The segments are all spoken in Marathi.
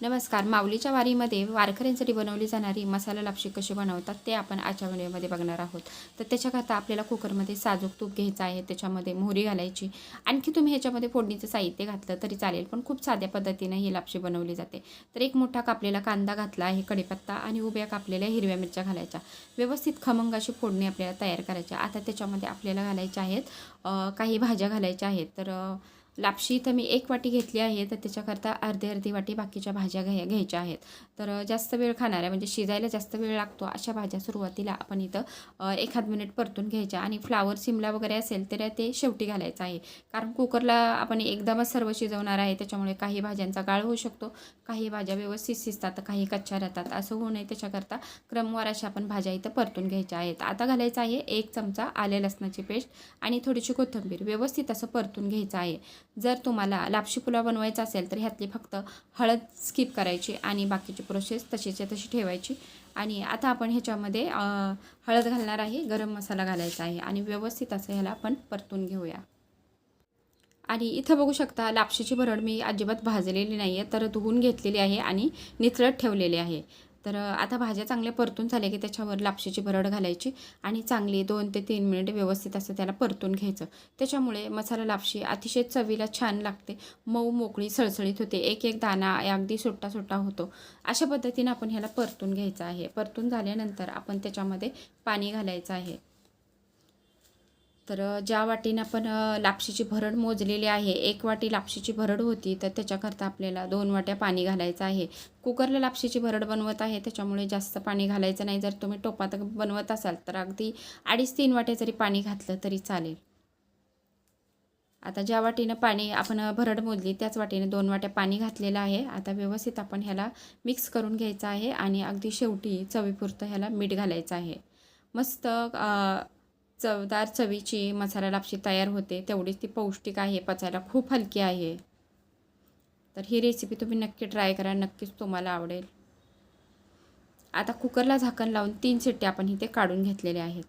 नमस्कार. माऊलीच्या वारीमध्ये वारकऱ्यांसाठी बनवली जाणारी मसाला लापशी कशी बनवतात ते आपण आजच्या व्हिडिओमध्ये बघणार आहोत. तर त्याच्याकरता आपल्याला कुकरमध्ये साजूक तूप घ्यायचं आहे त्याच्यामध्ये मोहरी घालायची. आणखी तुम्ही ह्याच्यामध्ये फोडणीचं साहित्य घातलं तरी चालेल पण खूप साध्या पद्धतीनं ही लापशी बनवली जाते. तर एक मोठा कापलेला कांदा घातला आहे कढीपत्ता आणि उभ्या कापलेल्या हिरव्या मिरच्या घालायच्या. व्यवस्थित खमंग अशी फोडणी आपल्याला तयार करायची आता त्याच्यामध्ये आपल्याला घालायच्या आहेत काही भाज्या घालायच्या आहेत. तर लापशी इथं मी एक वाटी घेतली आहे तर त्याच्याकरता अर्धी अर्धी वाटी बाकीच्या भाज्या घ्या घ्यायच्या आहेत. तर जास्त वेळ खाणाऱ्या म्हणजे शिजायला जास्त वेळ लागतो अशा भाज्या सुरुवातीला आपण इथं एखाद मिनिट परतून घ्यायच्या. आणि फ्लावर सिमला वगैरे असेल तर ते शेवटी घालायचं आहे. कारण कुकरला आपण एकदमच सर्व शिजवणार आहे त्याच्यामुळे काही भाज्यांचा गाळ होऊ शकतो काही भाज्या व्यवस्थित शिजतात काही कच्च्या राहतात. असं होऊ नये त्याच्याकरता क्रमवार अशा आपण भाज्या इथं परतून घ्यायच्या आहेत. आता घालायचं आहे एक चमचा आले लसणाची पेस्ट आणि थोडीशी कोथिंबीर. व्यवस्थित असं परतून घ्यायचं आहे. जर तुम्हाला लापशी पुलाव बनवायचा असेल तर ह्यातली फक्त हळद स्किप करायची आणि बाकीची प्रोसेस तशीच्या तशी ठेवायची. आणि आता आपण ह्याच्यामध्ये हळद घालणार आहे गरम मसाला घालायचा आहे आणि व्यवस्थित असं ह्याला आपण परतून घेऊया. आणि इथं बघू शकता लापशीची भरड मी अजिबात भाजलेली नाही आहे तर धुवून घेतलेली आहे आणि निचळत ठेवलेली आहे. तर आता भाज्या चांगल्या परतून झाल्या की त्याच्यावर लापशीची भरड घालायची आणि चांगली दोन ते तीन मिनिट व्यवस्थित असं त्याला परतून घ्यायचं. त्याच्यामुळे मसाला लापशी अतिशय चवीला छान लागते. मऊ मोकळी सळसळीत होते. एक एक दाणा अगदी सुट्टा सुट्टा होतो. अशा पद्धतीनं आपण ह्याला परतून घ्यायचं आहे. परतून झाल्यानंतर आपण त्याच्यामध्ये पाणी घालायचं आहे. तर ज्या वाटीनं आपण लापशीची भरड मोजलेली आहे एक वाटी लापशीची भरड होती तर त्याच्याकरता आपल्याला दोन वाट्या पाणी घालायचं आहे. कुकरला लापशीची भरड बनवत आहे त्याच्यामुळे जास्त पाणी घालायचं नाही. जर तुम्ही टोपात बनवत असाल तर अगदी अडीच तीन वाट्या जरी पाणी घातलं तरी चालेल. आता ज्या वाटीनं पाणी आपण भरड मोजली त्याच वाटीने दोन वाट्या पाणी घातलेलं आहे. आता व्यवस्थित आपण ह्याला मिक्स करून घ्यायचं आहे आणि अगदी शेवटी चवीपुरतं ह्याला मीठ घालायचं आहे. मस्त चवदार चवीची मसाला लापशी तयार होते तेवढीच ती पौष्टिक आहे पचायला खूप हलकी आहे. तर ही रेसिपी तुम्ही नक्की ट्राय करा नक्कीच तुम्हाला आवडेल. आता कुकरला झाकण लावून तीन शिट्ट्या आपण इथे काढून घेतलेल्या आहेत.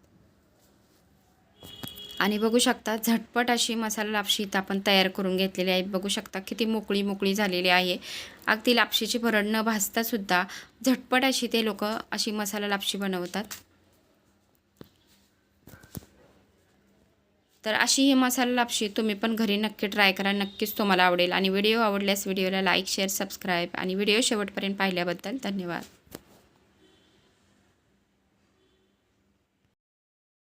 आणि बघू शकता झटपट अशी मसाला लापशी इथं आपण तयार करून घेतलेली आहे. बघू शकता किती मोकळी मोकळी झालेली आहे. अगदी लापशीची भरड न भाजतासुद्धा झटपट अशी ते लोक अशी मसाला लापशी बनवतात. तर अशी ही मसाला लापशी तुम्ही पण घरी नक्की ट्राय करा. नक्कीच तुम्हाला आवडेल. आणि व्हिडिओ आवडल्यास व्हिडिओला लाईक शेअर सबस्क्राईब आणि व्हिडिओ शेवटपर्यंत पाहिल्याबद्दल धन्यवाद.